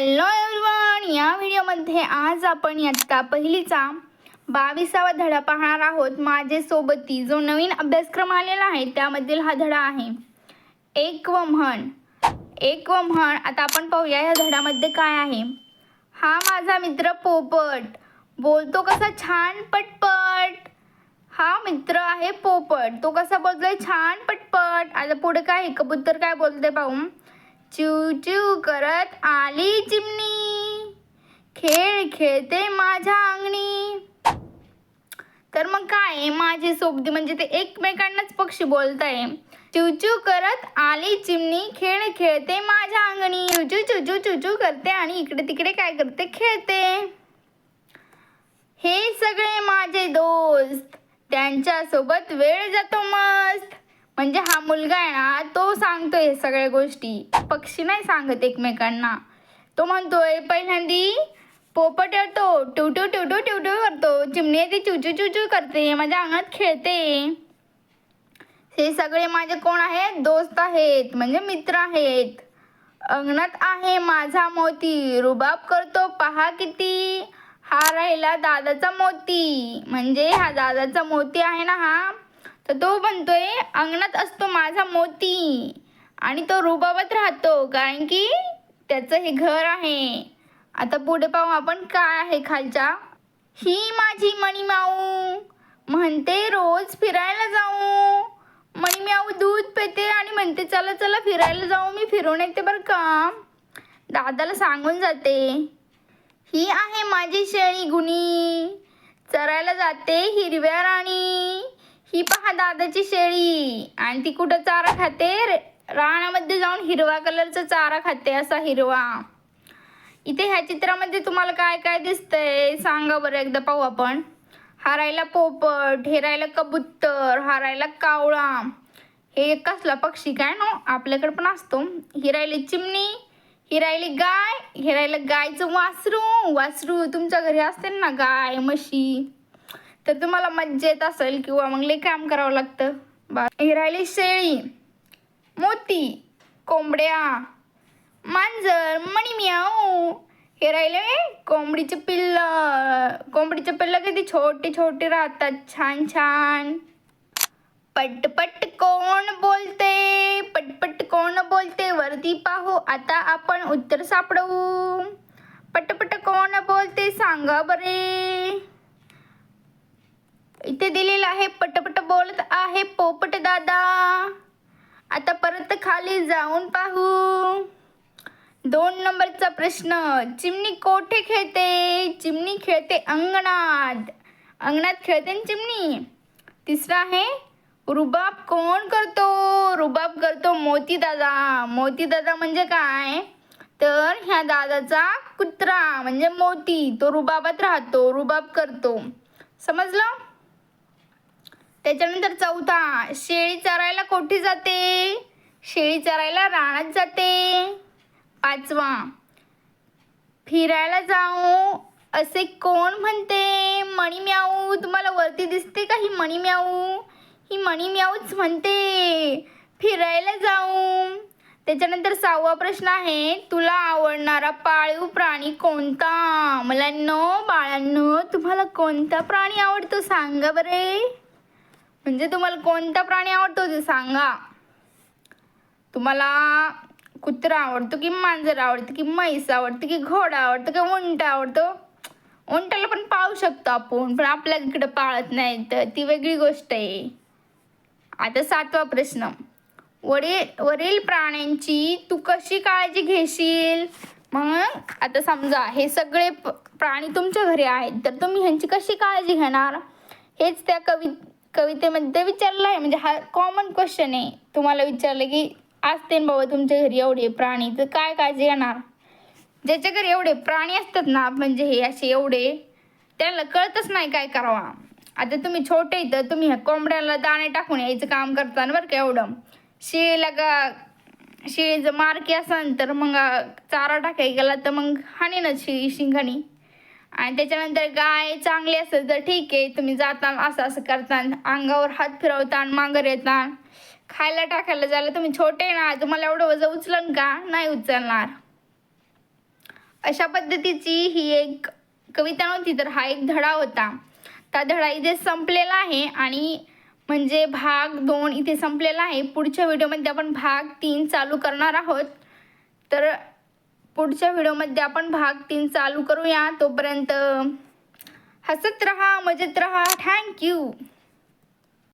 Hello everyone या व्हिडिओमध्ये आज आपण इयत्ता पहिलीचा बावीसावा धडा पाहणार आहोत. माझे सोबती जो नवीन अभ्यासक्रम आलेला आहे त्यामधील हा धडा आहे. एक व म्हण. एक व म्हण आता आपण पाहूया या धड्यामध्ये काय आहे. हा माझा मित्र पोपट. बोलतो कसा छान पटपट. हा मित्र आहे पोपट. तो कसा बोलतोय छान पटपट. आता पुढे काय आहे? कबूतर काय बोलते पाहू. चिव चिव करत आली चिमणी. खेळ खेळते माझ्या अंगणी. तर मग काय माझी सोबती म्हणजे ते एकमेकांनाच पक्षी बोलताय. चिवचू करत आली चिमणी खेळ खेळते माझ्या अंगणी. चुचू चुचू चुचू करते आणि इकडे तिकडे काय करते? खेळते. हे सगळे माझे दोस्त. त्यांच्यासोबत वेळ जातो मस्त. म्हणजे हा मुलगा आहे ना तो सांगतोय हे सगळ्या गोष्टी. पक्षी नाही सांगत एकमेकांना. तो म्हणतोय पहिल्यांदी पोपट येतो टुटू टुटू टुटू करतो. चिमणी येते चुचू चुचू करते. माझ्या अंगणात खेळते. हे सगळे माझे कोण आहेत? दोस्त आहेत. म्हणजे मित्र आहेत. अंगणात आहे माझा मोती. रुबाब करतो पहा किती हा राहिला दादाचा मोती. म्हणजे हा दादाचा मोती आहे ना हा? तर तो म्हणतोय अंगणात असतो माझा मोती आणि तो रुबावत राहतो कारण की त्याचं हे घर आहे. आता पुढे पाहू आपण काय आहे खालच्या. ही माझी मणिमाऊ म्हणते रोज फिरायला जाऊ. मणिम्याऊ दूध पेते आणि म्हणते चला चला फिरायला जाऊ मी फिरून येते बरं का. दादाला सांगून जाते ही आहे माझी शेळी गुणी. चरायला जाते हिरव्या राणी. ही पहा दादाची शेळी. आणि ती कुठं चारा खाते? रे- रानामध्ये जाऊन हिरवा कलरचा चारा खाते असा हिरवा. इथे ह्या चित्रामध्ये तुम्हाला काय काय दिसतंय? सांगा बरं एकदा पाहू आपण. हरायला पोपट हेरायला राहिला कबूतर कावळा. हे कसला पक्षी काय नो? आपल्याकडे पण असतो. हिरायली चिमणी हिरायली गाय हिरायला गायचं वासरू. वासरू तुमच्या घरी असते ना गाय म्हशी? तर तुम्हाला मज्जा येत असेल किंवा मग लई काम करावं लागतं. बा हे राहिली शेळी मोती कोंबड्या मांजर मणिमियाऊ हे राहिले कोंबडीचे पिल्ल. कोंबडीचे पिल्ल किती छोटे छोटे राहतात. छान छान. पटपट कोण बोलते? पटपट कोण बोलते? वरती पाहू. आता आपण उत्तर सापडवू पटपट कोण बोलते? सांगा बरे. इथे दिलेलं आहे पटपट बोलत आहे पोपट दादा. आता परत खाली जाऊन पाहू. दोन नंबरचा प्रश्न चिमणी कोठे खेळते? चिमणी खेळते अंगणात. अंगणात खेळते चिमणी? तिसरा आहे रुबाब कोण करतो? रुबाब करतो मोती दादा. मोती दादा म्हणजे काय? तर ह्या दादाचा कुत्रा म्हणजे मोती. तो रुबाबात राहतो रुबाब करतो. समजलं? त्याच्यानंतर चौथा शेळी चरायला कोठे जाते. शेळी चरायला रानात जाते. पाचवा फिरायला जाऊ असे कोण म्हणते? मणी म्याऊ तुम्हाला वरती दिसते का ही मणी म्याऊ? ही मणी म्याऊच म्हणते फिरायला जाऊ. त्याच्यानंतर सहावा प्रश्न आहे तुला आवडणारा पाळीव प्राणी कोणता? मुलांनो बाळांनो तुम्हाला कोणता प्राणी आवडतो? सांगा बरे. म्हणजे तुम्हाला कोणता प्राणी आवडतो ते सांगा. तुम्हाला कुत्रा आवडतो की मांजर आवडतं की म्हैस आवडतं की घोडा आवडतो की उंट आवडतो? उंटाला पण पाळू शकतो आपण पण आपल्या इकडे पाळत नाही तर ती वेगळी गोष्ट आहे. आता सातवा प्रश्न. वरील वरील प्राण्यांची तू कशी काळजी घेशील? मग आता समजा हे सगळे प्राणी तुमच्या घरी आहेत तर तुम्ही ह्यांची कशी काळजी घेणार? हेच त्या कवि कवितेमध्ये विचारलं आहे. म्हणजे हा कॉमन क्वेश्चन आहे. तुम्हाला विचारलं की असते ना बाबा तुमच्या घरी एवढे प्राणी तर काय काळजी घेणार? ज्याच्या घरी एवढे प्राणी असतात ना म्हणजे हे असे एवढे त्यांना कळतच नाही काय करावा. आता तुम्ही छोटे तर तुम्ही ह्या कोंबड्याला दाणे टाकून यायचं काम करता ना बरं का एवढं. शेळीला का शेळीचं मारकी असन तर मग चारा टाकाय गेला तर मग हानी ना शेळी शिंगाणी. आणि त्याच्यानंतर गाय चांगली असेल तर ठीक आहे तुम्ही जाता असं असं करता अंगावर हात फिरवता मांगर येता. खायला टाकायला जायला तुम्ही छोटे ना तुम्हाला एवढं वजन उचलन का? नाही उचलणार. अशा पद्धतीची ही एक कविता नव्हती तर हा एक धडा होता. त्या धडा इथे संपलेला आहे आणि म्हणजे भाग दोन इथे संपलेला आहे. पुढच्या व्हिडिओमध्ये आपण भाग तीन चालू करणार आहोत. तर पुढच्या व्हिडिओमध्ये आपण भाग तीन चालू करूया. तोपर्यंत हसत रहा मजेत रहा. थँक्यू